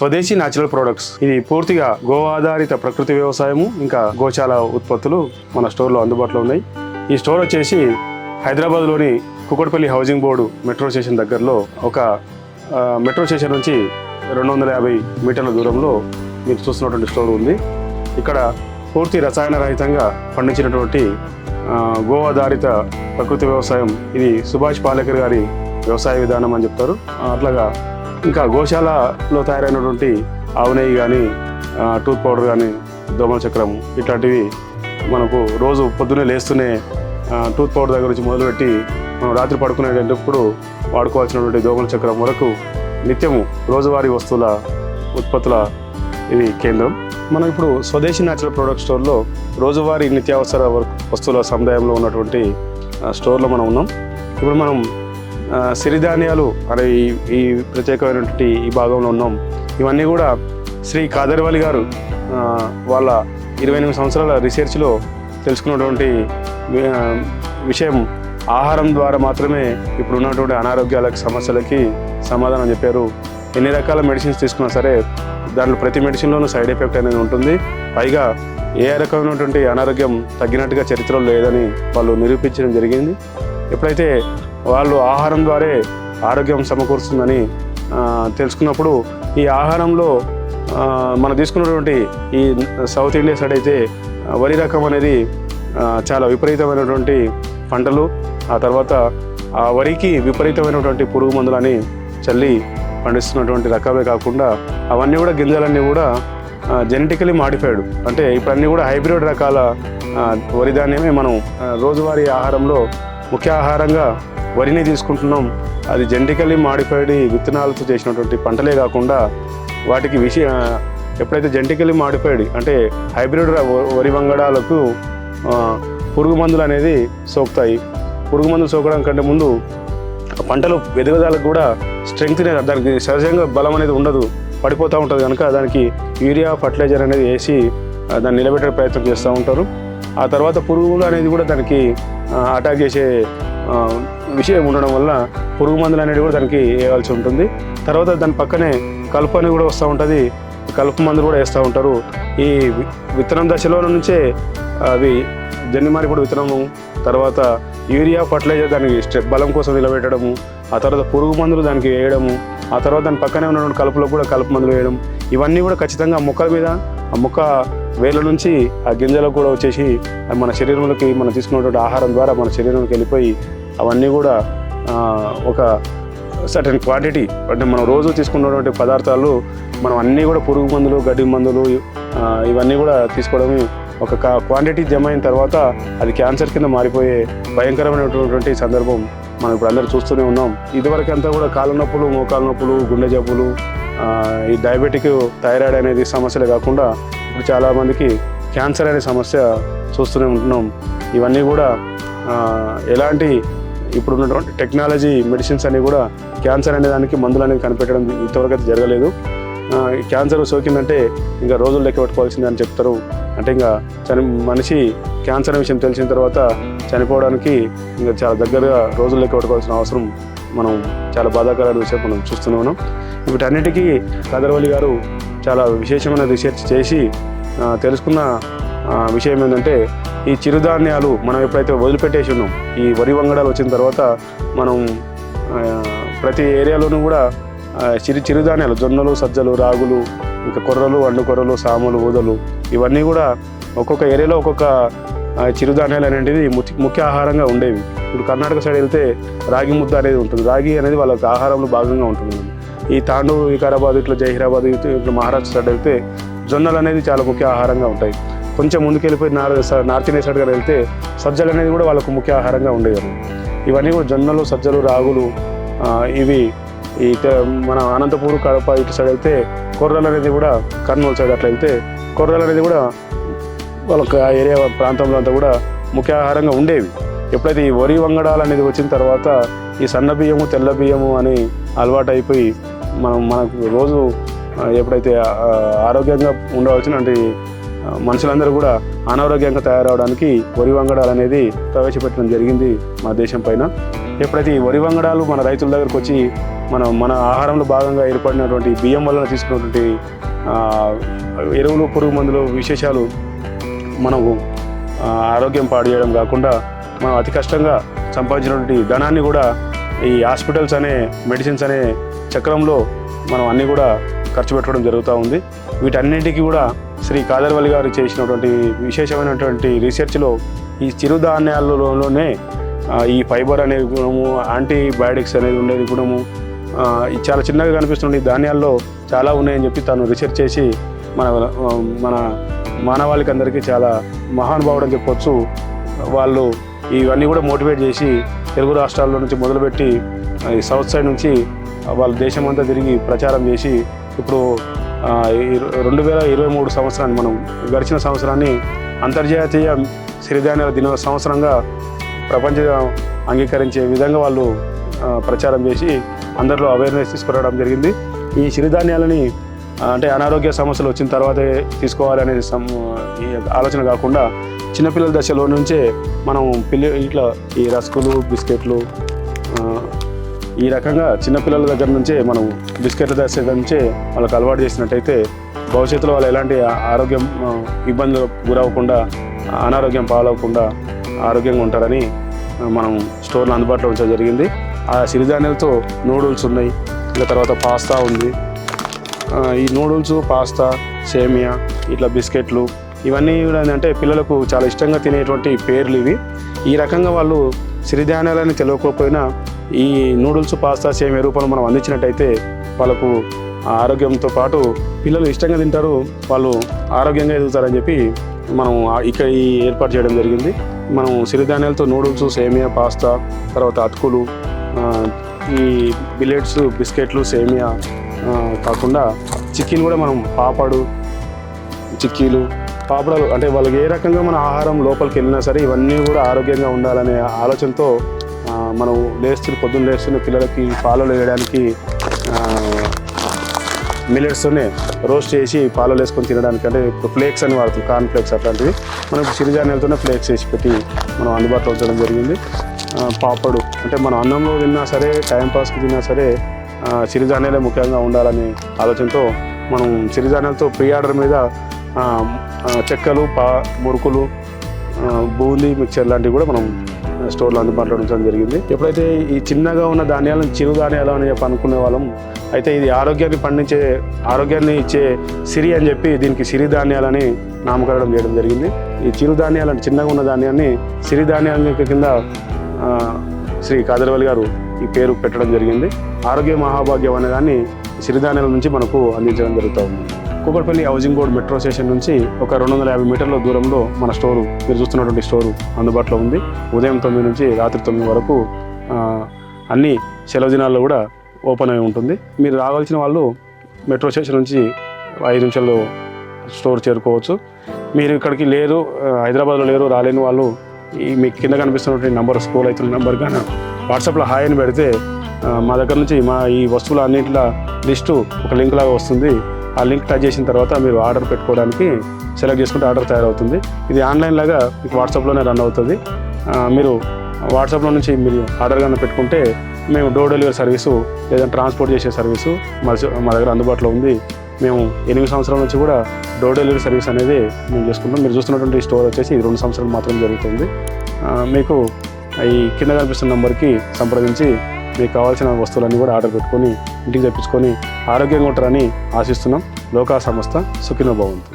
స్వదేశీ natural products ఇది పూర్తిగా గో ఆధారిత ప్రకృతి వ్యవసాయము ఇంకా గోశాల ఉత్పత్తులు మన స్టోర్లో అందుబాటులో ఉన్నాయి. ఈ స్టోర్ వచ్చేసి హైదరాబాద్లోని Kukatpally housing board metro station దగ్గరలో ఒక మెట్రో స్టేషన్ నుంచి రెండు వందల యాభై మీటర్ల దూరంలో మీరు చూస్తున్నటువంటి స్టోర్ ఉంది. ఇక్కడ పూర్తి రసాయన రహితంగా పండించినటువంటి గో ఆధారిత ప్రకృతి వ్యవసాయం. ఇది సుభాష్ పాలేకర్ గారి వ్యవసాయ విధానం అని చెప్తారు. అట్లాగా ఇంకా గోశాలలో తయారైనటువంటి ఆవు నెయ్యి కానీ టూత్ పౌడర్ కానీ దోమల చక్రం ఇట్లాంటివి మనకు రోజు పొద్దున్నే లేస్తూనే టూత్ పౌడర్ దగ్గర నుంచి మొదలుపెట్టి మనం రాత్రి పడుకునేటప్పుడు వాడుకోవాల్సినటువంటి దోమల చక్రం వరకు నిత్యము రోజువారీ వస్తువుల ఉత్పత్తుల ఇది కేంద్రం. మనం ఇప్పుడు స్వదేశీ న్యాచురల్ ప్రొడక్ట్ స్టోర్లో రోజువారీ నిత్యావసర వస్తువుల సముదాయంలో ఉన్నటువంటి స్టోర్లో మనం ఉన్నాం. ఇప్పుడు మనం సిరిధాన్యాలు అనే ఈ ఈ ప్రత్యేకమైనటువంటి ఈ భాగంలో ఉన్నాం. ఇవన్నీ కూడా శ్రీ కాదర్వలి గారు వాళ్ళ ఇరవై ఎనిమిది సంవత్సరాల రీసెర్చ్లో తెలుసుకున్నటువంటి విషయం ఆహారం ద్వారా మాత్రమే ఇప్పుడు ఉన్నటువంటి అనారోగ్యాలకు సమస్యలకి సమాధానం చెప్పారు. ఎన్ని రకాల మెడిసిన్స్ తీసుకున్నా సరే దాంట్లో ప్రతి మెడిసిన్లోనూ సైడ్ ఎఫెక్ట్ అనేది ఉంటుంది. పైగా ఏ రకమైనటువంటి అనారోగ్యం తగ్గినట్టుగా చరిత్రలో లేదని వాళ్ళు నిరూపించడం జరిగింది. ఎప్పుడైతే వాళ్ళు ఆహారం ద్వారే ఆరోగ్యం సమకూరుస్తుందని తెలుసుకున్నప్పుడు ఈ ఆహారంలో మనం తీసుకున్నటువంటి ఈ సౌత్ ఇండియా సైడ్ అయితే వరి రకం అనేది చాలా విపరీతమైనటువంటి పంటలు ఆ తర్వాత ఆ వరికి విపరీతమైనటువంటి పురుగు మందులని చల్లి పండిస్తున్నటువంటి రకమే కాకుండా అవన్నీ కూడా గింజలన్నీ కూడా జెనెటికలీ మాడిఫైడ్ అంటే ఇప్పుడు అన్నీ కూడా హైబ్రిడ్ రకాల వరి ధాన్యమే మనం రోజువారీ ఆహారంలో ముఖ్య ఆహారంగా వరిని తీసుకుంటున్నాం. అది జెంటికలీ మాడిఫైడ్ విత్తనాలతో చేసినటువంటి పంటలే కాకుండా వాటికి విషయ ఎప్పుడైతే జెంటికలీ మాడిఫైడ్ అంటే హైబ్రిడ్ వరి వంగడాలకు పురుగు మందులు అనేది సోకుతాయి. పురుగు మందులు సోకడం కంటే ముందు పంటలు ఎదుగుదలకు కూడా స్ట్రెంగ్త్ అనేది దానికి సహజంగా బలం అనేది ఉండదు. పడిపోతూ ఉంటుంది కనుక దానికి యూరియా ఫర్టిలైజర్ అనేది వేసి దాన్ని నిలబెట్టే ప్రయత్నం చేస్తూ ఉంటారు. ఆ తర్వాత పురుగులు అనేది కూడా దానికి అటాక్ చేసే విషయం ఉండడం వల్ల పురుగు మందులు అనేది కూడా దానికి వేయాల్సి ఉంటుంది. తర్వాత దాని పక్కనే కలుపు అనేది కూడా వస్తూ ఉంటుంది. కలుపు మందులు కూడా వేస్తూ ఉంటారు. ఈ విత్తనం దశలో నుంచే అవి జన్యుమారిపడి విత్తనము తర్వాత యూరియా ఫర్టిలైజర్ దానికి స్టె- బలం కోసం నిలబెట్టడము ఆ తర్వాత పురుగు మందులు దానికి వేయడము ఆ తర్వాత దాని పక్కనే ఉన్నటువంటి కలుపులో కూడా కలుపు మందులు వేయడం ఇవన్నీ కూడా ఖచ్చితంగా మొక్కల మీద ఆ మొక్క వేళ్ళ నుంచి ఆ గింజలకు కూడా వచ్చేసి మన శరీరంలోకి మనం తీసుకున్నటువంటి ఆహారం ద్వారా మన శరీరంలోకి వెళ్ళిపోయి అవన్నీ కూడా ఒక సర్టన్ క్వాంటిటీ అంటే మనం రోజు తీసుకున్నటువంటి పదార్థాలు మనం అన్నీ కూడా పురుగు మందులు గడ్డి మందులు ఇవన్నీ కూడా తీసుకోవడం ఒక క్వాంటిటీ జమ అయిన తర్వాత అది క్యాన్సర్ కింద మారిపోయే భయంకరమైనటువంటి సందర్భం మనం ఇప్పుడు అందరూ చూస్తూనే ఉన్నాం. ఇదివరకు అంతా కూడా కాళ్ళ నొప్పులు మోకాళ్ళ నొప్పులు గుండె జబ్బులు ఈ డయాబెటిక్ థైరాయిడ్ అనేది సమస్యలే కాకుండా ఇప్పుడు చాలామందికి క్యాన్సర్ అనే సమస్య చూస్తూనే ఉంటున్నాం. ఇవన్నీ కూడా ఎలాంటి ఇప్పుడు ఉన్నటువంటి టెక్నాలజీ మెడిసిన్స్ అన్నీ కూడా క్యాన్సర్ అనే దానికి మందులు అనేది కనిపెట్టడం ఇంతవరకు అయితే జరగలేదు. ఈ క్యాన్సర్ సోకిందంటే ఇంకా రోజులు లెక్క పెట్టుకోవాల్సిందే అని చెప్తారు. అంటే ఇంకా చని మనిషి క్యాన్సర్ విషయం తెలిసిన తర్వాత చనిపోవడానికి ఇంకా చాలా దగ్గరగా రోజులు లెక్క పెట్టుకోవాల్సిన అవసరం మనం చాలా బాధాకరమైన విషయం మనం చూస్తున్నాం వీటన్నిటికీ కదరవల్లి గారు చాలా విశేషమైన రీసెర్చ్ చేసి తెలుసుకున్న విషయం ఏంటంటే ఈ చిరుధాన్యాలు మనం ఎప్పుడైతే వదిలిపెట్టేసి ఉన్నాం ఈ వరి వంగడాలు వచ్చిన తర్వాత మనం ప్రతి ఏరియాలోనూ కూడా చిరు చిరుధాన్యాలు జొన్నలు సజ్జలు రాగులు ఇంకా కొర్రలు అండు కొర్రలు సాములు ఊదలు ఇవన్నీ కూడా ఒక్కొక్క ఏరియాలో ఒక్కొక్క చిరుధాన్యాలు అనేటివి ముఖ్య ఆహారంగా ఉండేవి. ఇప్పుడు కర్ణాటక సైడ్ వెళ్తే రాగి ముద్ద అనేది ఉంటుంది. రాగి అనేది వాళ్ళకి ఆహారంలో భాగంగా ఉంటుంది. ఈ తాండూరు వికారాబాద్ ఇట్లా జహీరాబాద్ ఇట్లా మహారాష్ట్ర సైడ్ వెళ్తే జొన్నలు అనేది చాలా ముఖ్య ఆహారంగా ఉంటాయి. కొంచెం ముందుకెళ్ళిపోయి నార్ నార్త్ ఇండియా సైడ్ గారు వెళ్తే సజ్జలు అనేది కూడా వాళ్ళకు ముఖ్య ఆహారంగా ఉండేవారు ఇవన్నీ కూడా జొన్నలు సజ్జలు రాగులు ఇవి ఈ మన అనంతపూర్ కడప ఇటు సైడ్ వెళ్తే కొర్రలు అనేది కూడా కర్నూలు సైడ్ అట్లా వెళ్తే కొర్రలు అనేది కూడా వాళ్ళకి ఆ ఏరియా ప్రాంతంలో అంతా కూడా ముఖ్య ఆహారంగా ఉండేవి. ఎప్పుడైతే ఈ వరి వంగడాలు అనేది వచ్చిన తర్వాత ఈ సన్న బియ్యము తెల్ల బియ్యము అని అలవాటు అయిపోయి మనం మనకు రోజు ఎప్పుడైతే ఆరోగ్యంగా ఉండవలసిన మనుషులందరూ కూడా అనారోగ్యంగా తయారవడానికి వరి వంగడాలు అనేది ప్రవేశపెట్టడం జరిగింది మన దేశం పైన. ఎప్పుడైతే ఈ వరి వంగడాలు మన రైతుల దగ్గరకు వచ్చి మనం మన ఆహారంలో భాగంగా ఏర్పడినటువంటి బియ్యం వలన తీసుకున్నటువంటి ఎరువులు పురుగు మందులు విశేషాలు మనము ఆరోగ్యం పాడు చేయడం కాకుండా మనం అతి కష్టంగా సంపాదించినటువంటి ధనాన్ని కూడా ఈ హాస్పిటల్స్ అనే మెడిసిన్స్ అనే చక్రంలో మనం అన్నీ కూడా ఖర్చు పెట్టడం జరుగుతూ ఉంది. వీటన్నిటికీ కూడా శ్రీ కాదర్వల్లి గారు చేసినటువంటి విశేషమైనటువంటి రీసెర్చ్లో ఈ చిరుధాన్యాలలోనే ఈ ఫైబర్ అనే గుణము యాంటీబయాటిక్స్ అనేది ఉండేది గుణము చాలా చిన్నగా కనిపిస్తుంది ఈ ధాన్యాల్లో చాలా ఉన్నాయని చెప్పి తను రీసెర్చ్ చేసి మన మన మానవాళికి అందరికీ చాలా మహానుభావుడు అని చెప్పొచ్చు. వాళ్ళు ఇవన్నీ కూడా మోటివేట్ చేసి తెలుగు రాష్ట్రాల్లో నుంచి మొదలుపెట్టి సౌత్ సైడ్ నుంచి వాళ్ళు దేశమంతా తిరిగి ప్రచారం చేసి ఇప్పుడు రెండు వేల ఇరవై మూడు సంవత్సరాన్ని మనం గడిచిన సంవత్సరాన్ని అంతర్జాతీయ సిరిధాన్యాల దిన సంవత్సరంగా ప్రపంచ అంగీకరించే విధంగా వాళ్ళు ప్రచారం చేసి అందరిలో అవేర్నెస్ తీసుకురావడం జరిగింది. ఈ సిరిధాన్యాలని అంటే అనారోగ్య సమస్యలు వచ్చిన తర్వాతే తీసుకోవాలనే సం ఈ ఆలోచన కాకుండా చిన్నపిల్లల దశలో నుంచే మనం పిల్ల ఇట్లా ఈ రస్కులు బిస్కెట్లు ఈ రకంగా చిన్నపిల్లల దగ్గర నుంచే మనం బిస్కెట్ల దశ నుంచే వాళ్ళకి అలవాటు చేసినట్టయితే భవిష్యత్తులో వాళ్ళు ఎలాంటి ఆరోగ్యం ఇబ్బందులు గురవ్వకుండా అనారోగ్యం పాలవకుండా ఆరోగ్యంగా ఉంటారని మనం స్టోర్లో అందుబాటులో ఉంచడం జరిగింది. ఆ సిరిధాన్యాలతో నూడిల్స్ ఉన్నాయి ఇంకా తర్వాత పాస్తా ఉంది. ఈ నూడిల్స్ పాస్తా సేమియా ఇట్లా బిస్కెట్లు ఇవన్నీ కూడా ఏంటంటే పిల్లలకు చాలా ఇష్టంగా తినేటువంటి పేర్లు ఇవి. ఈ రకంగా వాళ్ళు సిరిధాన్యాలని తెలియకపోయినా ఈ నూడిల్స్ పాస్తా సేమియా రూపంలో మనం అందించినట్టయితే వాళ్ళకు ఆ ఆరోగ్యంతో పాటు పిల్లలు ఇష్టంగా తింటారు వాళ్ళు ఆరోగ్యంగా ఎదుగుతారని చెప్పి మనం ఇక్కడ ఈ ఏర్పాటు చేయడం జరిగింది. మనం సిరిధాన్యాలతో నూడిల్స్ సేమియా పాస్తా తర్వాత అటుకులు ఈ బిల్లెట్స్ బిస్కెట్లు సేమియా కాకుండా చిక్కీలు కూడా మనం పాపడు చిక్కీలు పాపడాలు అంటే వాళ్ళకి ఏ రకంగా మన ఆహారం లోపలికి వెళ్ళినా సరే ఇవన్నీ కూడా ఆరోగ్యంగా ఉండాలనే ఆలోచనతో మనం లేస్తున్న పొద్దున్న లేస్తున్న పిల్లలకి పాలలో వేయడానికి మిల్లెట్స్తోనే రోస్ట్ చేసి పాలలో వేసుకొని తినడానికి అంటే ఇప్పుడు ఫ్లేక్స్ అని వాడుతుంది కార్న్ ఫ్లేక్స్ అట్లాంటివి. మనం ఇప్పుడు సిరిధాన్యాలతోనే ఫ్లేక్స్ వేసి పెట్టి మనం అందుబాటులో ఉంచడం జరిగింది. పాపడు అంటే మనం అన్నంలో తిన్నా సరే టైంపాస్కి తిన్నా సరే ఆ, సిరిధాన్యాలే ముఖ్యంగా ఉండాలనే ఆలోచనతో మనం సిరిధాన్యాలతో ప్రీ ఆర్డర్ మీద చెక్కలు పా మురుకులు బూందీ మిక్చర్ లాంటివి కూడా మనం స్టోర్లో అందుబాటులో ఉంచడం జరిగింది. ఎప్పుడైతే ఈ చిన్నగా ఉన్న ధాన్యాలను చిరు ధాన్యాలు అని చెప్పి అనుకునే వాళ్ళం అయితే ఇది ఆరోగ్యాన్ని పండించే ఆరోగ్యాన్ని ఇచ్చే సిరి అని చెప్పి దీనికి సిరి ధాన్యాలని నామకరణం చేయడం జరిగింది. ఈ చిరుధాన్యాలు అంటే చిన్నగా ఉన్న ధాన్యాన్ని సిరి ధాన్యాల కింద శ్రీ కాదరవల్లి గారు ఈ పేరు పెట్టడం జరిగింది. ఆరోగ్య మహాభాగ్యం అనే దాన్ని సిరిధాన్యాల నుంచి మనకు అందించడం జరుగుతూ ఉంది. Kukatpally housing board metro station నుంచి ఒక రెండు వందల యాభై మీటర్ల దూరంలో మన స్టోరు మీరు చూస్తున్నటువంటి స్టోరు అందుబాటులో ఉంది. ఉదయం తొమ్మిది నుంచి రాత్రి తొమ్మిది వరకు అన్ని సెలవు దినాల్లో కూడా ఓపెన్ అయి ఉంటుంది. మీరు రావాల్సిన వాళ్ళు మెట్రో స్టేషన్ నుంచి ఐదు నిమిషాల్లో స్టోర్ చేరుకోవచ్చు. మీరు ఇక్కడికి లేరు హైదరాబాద్లో లేరు రాలేని వాళ్ళు ఈ మీకు కింద కనిపిస్తున్నటువంటి నంబర్ స్కూల్ అవుతున్న నెంబర్ కానీ వాట్సాప్లో హాయ్ అని పెడితే మా దగ్గర నుంచి మా ఈ వస్తువుల అన్నింటిలో లిస్టు ఒక లింక్ లాగా వస్తుంది. ఆ లింక్ టచ్ చేసిన తర్వాత మీరు ఆర్డర్ పెట్టుకోవడానికి సెలెక్ట్ చేసుకుంటే ఆర్డర్ తయారవుతుంది. ఇది ఆన్లైన్ లాగా మీకు వాట్సాప్లోనే రన్ అవుతుంది. మీరు వాట్సాప్లో నుంచి మీరు ఆర్డర్ కన్నా పెట్టుకుంటే మేము డోర్ డెలివరీ సర్వీసు లేదా ట్రాన్స్పోర్ట్ చేసే సర్వీసు మా మా దగ్గర అందుబాటులో ఉంది. మేము ఎనిమిది సంవత్సరాల నుంచి కూడా డోర్ డెలివరీ సర్వీస్ అనేది మేము చేసుకుంటాం మీరు చూస్తున్నటువంటి స్టోర్ వచ్చేసి ఇది రెండు సంవత్సరాలు మాత్రం జరుగుతుంది. మీకు ఈ కింద కనిపిస్తున్న నెంబర్కి సంప్రదించి మీకు కావాల్సిన వస్తువులన్నీ కూడా ఆర్డర్ పెట్టుకొని ఇంటికి తెప్పించుకొని ఆరోగ్యంగా ఉంటారని ఆశిస్తున్నాం. లోకా సంస్థ సుఖినో భవంతు.